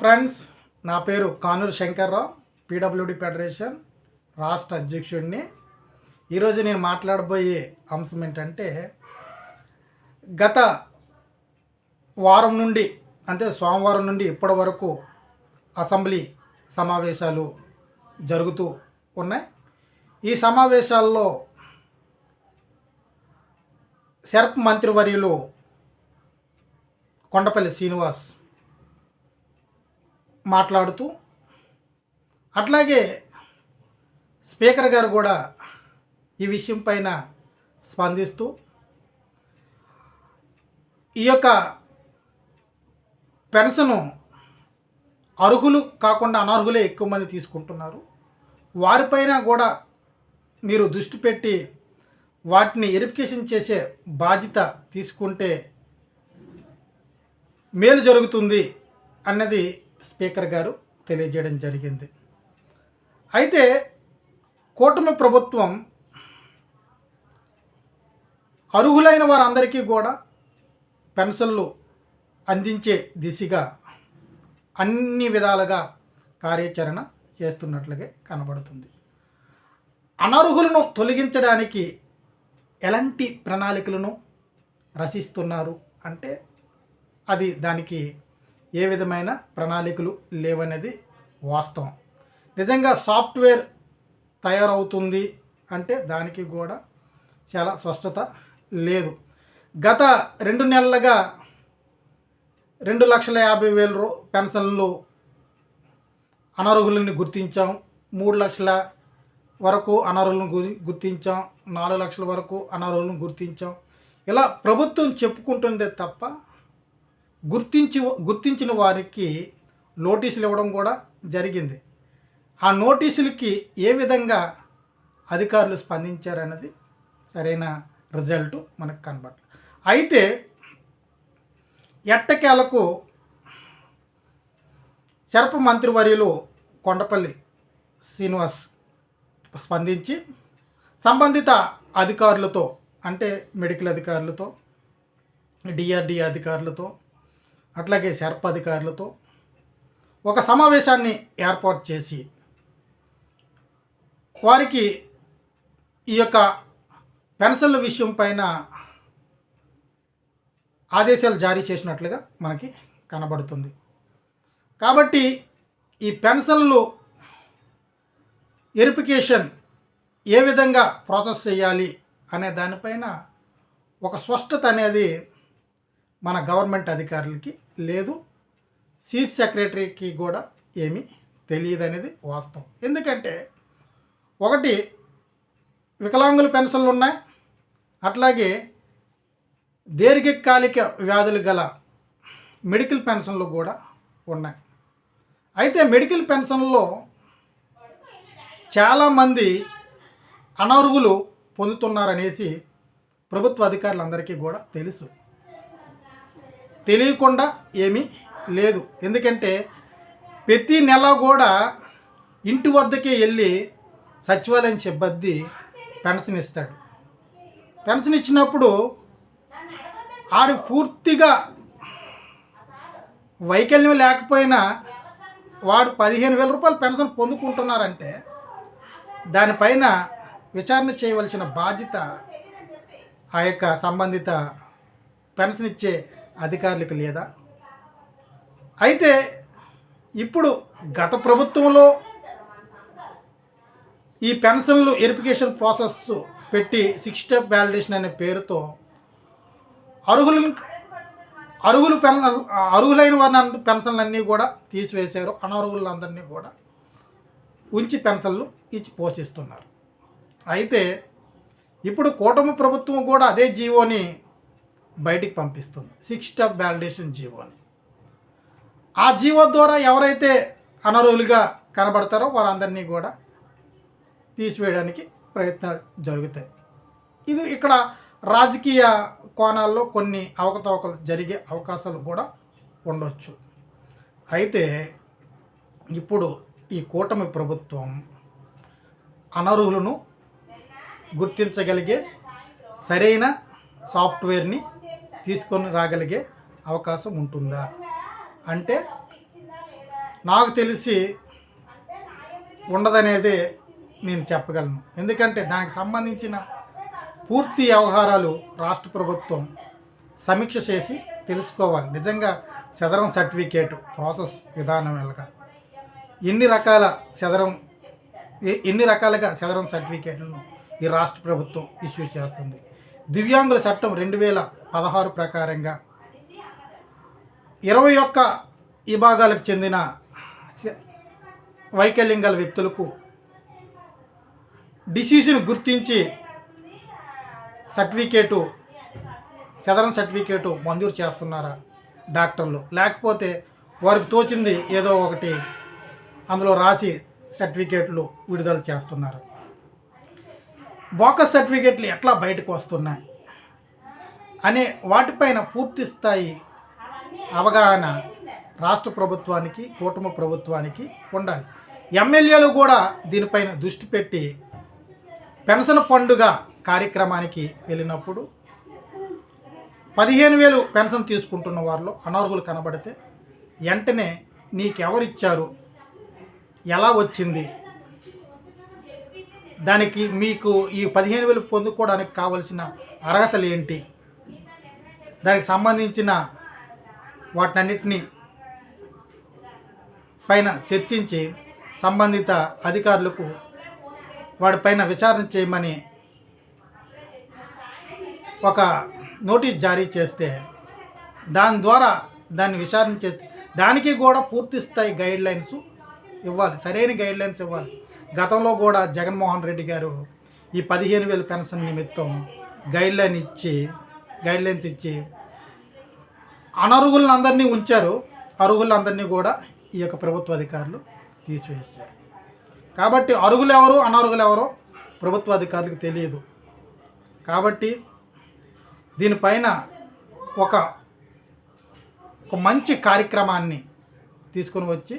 Friends నా పేరు Kanuru Shankarrao PWD federation రాష్ట్ర అధ్యక్షుడిని. ఈరోజు నేను మాట్లాడబోయే అంశం ఏంటంటే గత వారం నుండి అంటే సోమవారం నుండి ఇప్పటి వరకు అసెంబ్లీ సమావేశాలు జరుగుతూ ఉన్నాయి. ఈ సమావేశాల్లో సెర్ప్ మంత్రివర్యులు కొండపల్లి శ్రీనివాస్ మాట్లాడుతూ అట్లాగే స్పీకర్ గారు కూడా ఈ విషయం పైన స్పందిస్తూ ఈ యొక్క పెన్షను అర్హులు కాకుండా అనర్హులే ఎక్కువ మంది తీసుకుంటున్నారు. వారిపైన కూడా మీరు దృష్టి పెట్టి వాటిని వెరిఫికేషన్ చేసే బాధ్యత తీసుకుంటే మేలు జరుగుతుంది అన్నది స్పీకర్ గారు తెలియజేయడం జరిగింది. అయితే కూటమి ప్రభుత్వం అర్హులైన వారందరికీ కూడా పెన్షన్లు అందించే దిశగా అన్ని విధాలుగా కార్యాచరణ చేస్తున్నట్లుగా కనబడుతుంది. అనర్హులను తొలగించడానికి ఎలాంటి ప్రణాళికలను రచిస్తున్నారు అంటే అది దానికి ఏ విధమైన ప్రణాళికలు లేవనేది వాస్తవం. నిజంగా సాఫ్ట్వేర్ తయారవుతుంది అంటే దానికి కూడా చాలా స్పష్టత లేదు. గత రెండు నెలలుగా రెండు లక్షల యాభై వేల రూ పెన్షన్లు అనర్హులని గుర్తించాం. మూడు లక్షల వరకు అనర్హులను గుర్తించాం. నాలుగు లక్షల వరకు అనర్హులను గుర్తించాం. ఇలా ప్రభుత్వం చెప్పుకుంటుందే తప్ప గుర్తించి గుర్తించిన వారికి నోటీసులు ఇవ్వడం కూడా జరిగింది. ఆ నోటీసులకి ఏ విధంగా అధికారులు స్పందించారన్నది సరైన రిజల్ట్ మనకు కనబడలేదు. అయితే ఎట్టకేలకు శరప మంత్రివర్యులు కొండపల్లి శ్రీనివాస్ స్పందించి సంబంధిత అధికారులతో అంటే మెడికల్ అధికారులతో డిఆర్డి అధికారులతో అట్లాగే శర్ప అధికారులతో ఒక సమావేశాన్ని ఏర్పాటు చేసి వారికి ఈ యొక్క పెన్షన్ల విషయం పైన ఆదేశాలు జారీ చేసినట్లుగా మనకి కనబడుతుంది. కాబట్టి ఈ పెన్షన్లు వెరిఫికేషన్ ఏ విధంగా ప్రాసెస్ చేయాలి అనే దానిపైన ఒక స్పష్టత అనేది మన గవర్నమెంట్ అధికారులకి లేదు. చీఫ్ సెక్రటరీకి కూడా ఏమీ తెలియదు అనేది వాస్తవం. ఎందుకంటే ఒకటి వికలాంగుల పెన్షన్లు ఉన్నాయి. అట్లాగే దీర్ఘకాలిక వ్యాధులు గల మెడికల్ పెన్షన్లు కూడా ఉన్నాయి. అయితే మెడికల్ పెన్షన్లో చాలామంది అనర్హులు పొందుతున్నారనేసి ప్రభుత్వ అధికారులందరికీ కూడా తెలుసు. తెలియకుండా ఏమీ లేదు. ఎందుకంటే ప్రతి నెల కూడా ఇంటి వద్దకే వెళ్ళి సచివాలయం సిబ్బంది పెన్షన్ ఇస్తాడు. పెన్షన్ ఇచ్చినప్పుడు ఆడు పూర్తిగా వైకల్యం లేకపోయినా వాడు పదిహేను వేల రూపాయలు పెన్షన్ పొందుకుంటున్నారంటే దానిపైన విచారణ చేయవలసిన బాధ్యత ఆ యొక్క సంబంధిత పెన్షన్ ఇచ్చే అధికారులకు లేదా? అయితే ఇప్పుడు గత ప్రభుత్వంలో ఈ పెన్షన్లు వెరిఫికేషన్ ప్రాసెస్ పెట్టి సిక్స్ స్టెప్ వ్యాలిడేషన్ అనే పేరుతో అర్హులను అర్హులు పెన్ అర్హులైన వారిని పెన్షన్లన్నీ కూడా తీసివేశారు. అనర్హులందరినీ కూడా ఉంచి పెన్షన్లు ఇచ్చి పోషిస్తున్నారు. అయితే ఇప్పుడు కూటమి ప్రభుత్వం కూడా అదే జీవోని బయటికి పంపిస్తుంది. సిక్స్ స్టెప్ వ్యాలిడేషన్ జీవోని. ఆ జీవో ద్వారా ఎవరైతే అనర్హులుగా కనబడతారో వారందరినీ కూడా తీసివేయడానికి ప్రయత్నాలు జరుగుతాయి. ఇది ఇక్కడ రాజకీయ కోణాల్లో కొన్ని అవకతవకలు జరిగే అవకాశాలు కూడా ఉండొచ్చు. అయితే ఇప్పుడు ఈ కూటమి ప్రభుత్వం అనర్హులను గుర్తించగలిగే సరైన సాఫ్ట్వేర్ని తీసుకొని రాగలిగే అవకాశం ఉంటుందా? అంటే నాకు తెలిసి ఉండదనేదే నేను చెప్పగలను. ఎందుకంటే దానికి సంబంధించిన పూర్తి వ్యవహారాలు రాష్ట్ర ప్రభుత్వం సమీక్ష చేసి తెలుసుకోవాలి. నిజంగా చదరం సర్టిఫికేట్ ప్రాసెస్ విధానం ఎలాగా? ఎన్ని రకాల చదరం ఎన్ని రకాలుగా చదరం సర్టిఫికేట్లను ఈ రాష్ట్ర ప్రభుత్వం ఇష్యూ చేస్తుంది? దివ్యాంగుల చట్టం రెండు వేల పదహారు ప్రకారంగా ఇరవై ఒక్క విభాగాలకు చెందిన వైకల్యం గల వ్యక్తులకు డిసీజును గుర్తించి సర్టిఫికేటు సదరన్ సర్టిఫికేటు మంజూరు చేస్తున్నారా డాక్టర్లు? లేకపోతే వారికి తోచింది ఏదో ఒకటి అందులో రాసి సర్టిఫికేట్లు విడుదల చేస్తున్నారు? బోకస్ సర్టిఫికేట్లు ఎట్లా బయటకు వస్తున్నాయి అనే వాటిపైన పూర్తి స్థాయి అవగాహన రాష్ట్ర ప్రభుత్వానికి కూటమి ప్రభుత్వానికి ఉండాలి. ఎమ్మెల్యేలు కూడా దీనిపైన దృష్టి పెట్టి పెన్షన్ పండుగ కార్యక్రమానికి వెళ్ళినప్పుడు పదిహేను వేలు పెన్షన్ తీసుకుంటున్న వారిలో అనర్హులు కనబడితే వెంటనే నీకెవరిచ్చారు? ఎలా వచ్చింది? దానికి మీకు ఈ పదిహేను వేలు పొందుకోవడానికి కావలసిన అర్హతలు ఏంటి? దానికి సంబంధించిన వాటినన్నిటినీ పైన చర్చించి సంబంధిత అధికారులకు వాటిపైన విచారణ చేయమని ఒక నోటీస్ జారీ చేస్తే దాని ద్వారా దాన్ని విచారణ చేస్తే దానికి కూడా పూర్తి స్థాయి గైడ్ లైన్స్ ఇవ్వాలి సరైన గైడ్ లైన్స్ ఇవ్వాలి. గతంలో కూడా జగన్మోహన్ రెడ్డి గారు ఈ పదిహేను వేలు పెన్షన్ నిమిత్తం గైడ్లైన్ ఇచ్చి గైడ్లైన్స్ ఇచ్చి అనర్హులందరినీ ఉంచారు. అర్హులందరినీ కూడా ఈ యొక్క ప్రభుత్వ అధికారులు తీసివేశారు. కాబట్టి అర్హులు ఎవరు అనర్హులు ఎవరో ప్రభుత్వ అధికారులకు తెలియదు. కాబట్టి దీనిపైన ఒక ఒక మంచి కార్యక్రమాన్ని తీసుకొని వచ్చి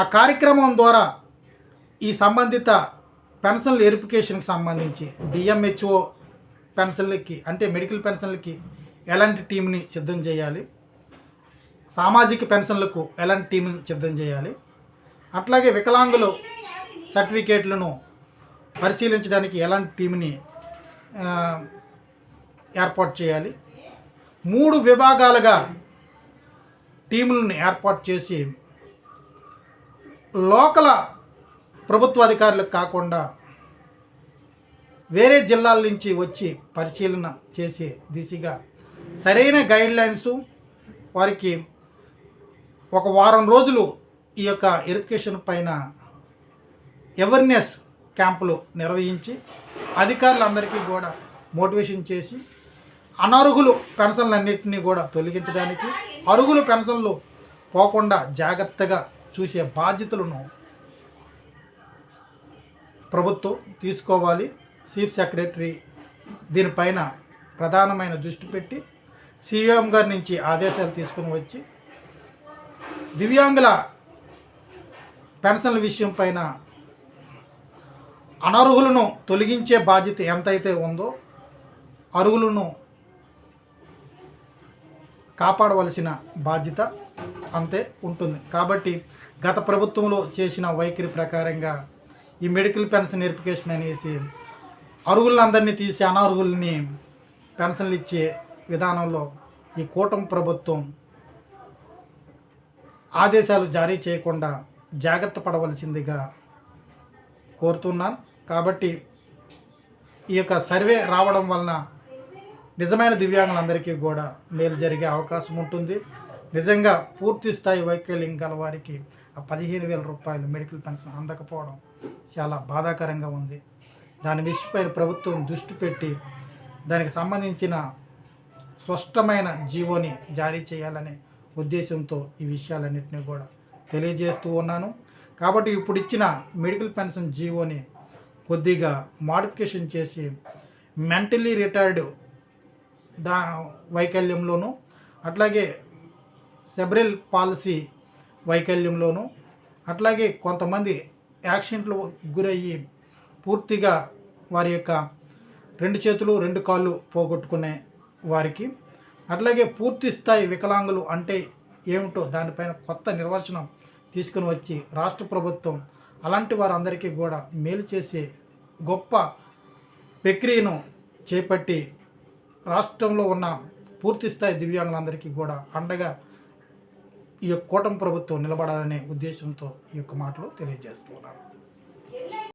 ఆ కార్యక్రమం ద్వారా ఈ సంబంధిత పెన్షన్ల వెరిఫికేషన్కి సంబంధించి డిఎంహెచ్ఓ పెన్షన్లకి అంటే మెడికల్ పెన్షన్లకి ఎలాంటి టీంని సిద్ధం చేయాలి? సామాజిక పెన్షన్లకు ఎలాంటి టీంని సిద్ధం చేయాలి? అట్లాగే వికలాంగులు సర్టిఫికేట్లను పరిశీలించడానికి ఎలాంటి టీంని ఏర్పాటు చేయాలి? మూడు విభాగాలుగా టీములను ఏర్పాటు చేసి లోకల ప్రభుత్వ అధికారులకు కాకుండా వేరే జిల్లాల నుంచి వచ్చి పరిశీలన చేసే దిశగా సరైన గైడ్లైన్స్ వారికి ఒక వారం రోజులు ఈ యొక్క ఎడ్యుకేషన్ పైన అవేర్నెస్ క్యాంపులు నిర్వహించి అధికారులందరికీ కూడా మోటివేషన్ చేసి అనర్హులు పెన్షన్లన్నింటినీ కూడా తొలగించడానికి అర్హులు పెన్షన్లు పోకుండా జాగ్రత్తగా చూసే బాధ్యతలను ప్రభుత్వం తీసుకోవాలి. చీఫ్ సెక్రటరీ దీనిపైన ప్రధానమైన దృష్టి పెట్టి సీఎం గారి నుంచి ఆదేశాలు తీసుకుని వచ్చి దివ్యాంగుల పెన్షన్ల విషయం పైన అనర్హులను తొలగించే బాధ్యత ఎంతైతే ఉందో అర్హులను కాపాడవలసిన బాధ్యత అంతే ఉంటుంది. కాబట్టి గత ప్రభుత్వంలో చేసిన వైఖరి ప్రకారంగా ఈ మెడికల్ పెన్షన్ వెరిఫికేషన్ అనేసి అర్హులందరినీ తీసి అనర్హుల్ని పెన్షన్లు ఇచ్చే విధానంలో ఈ కూటమి ప్రభుత్వం ఆదేశాలు జారీ చేయకుండా జాగ్రత్త పడవలసిందిగా కోరుతున్నాను. కాబట్టి ఈ యొక్క సర్వే రావడం వలన నిజమైన దివ్యాంగులందరికీ కూడా మేలు జరిగే అవకాశం ఉంటుంది. నిజంగా పూర్తి స్థాయి వైకల్యం గల వారికి ఆ పదిహేను వేల రూపాయలు మెడికల్ పెన్షన్ అందకపోవడం చాలా బాధాకరంగా ఉంది. దాని విషయపై ప్రభుత్వం దృష్టి పెట్టి దానికి సంబంధించిన స్పష్టమైన జీవోని జారీ చేయాలనే ఉద్దేశంతో ఈ విషయాలన్నింటినీ కూడా తెలియజేస్తూ ఉన్నాను. కాబట్టి ఇప్పుడు ఇచ్చిన మెడికల్ పెన్షన్ జీవోని కొద్దిగా మాడిఫికేషన్ చేసి మెంటలీ రిటైర్డ్ దా వైకల్యంలోను అట్లాగే సెబ్రిల్ పాలసీ వైకల్యంలోనూ అట్లాగే కొంతమంది యాక్సిడెంట్లు గురయ్యి పూర్తిగా వారి యొక్క రెండు చేతులు రెండు కాళ్ళు పోగొట్టుకునే వారికి అట్లాగే పూర్తి స్థాయి వికలాంగులు అంటే ఏమిటో దానిపైన కొత్త నిర్వచనం తీసుకుని వచ్చి రాష్ట్ర ప్రభుత్వం అలాంటి వారందరికీ కూడా మేలు చేసే గొప్ప ప్రక్రియను చేపట్టి రాష్ట్రంలో ఉన్న పూర్తిస్థాయి దివ్యాంగులందరికీ కూడా అండగా ఈ యొక్క కూటమి ప్రభుత్వం నిలబడాలనే ఉద్దేశంతో ఈ యొక్క మాటలు తెలియజేస్తున్నాను.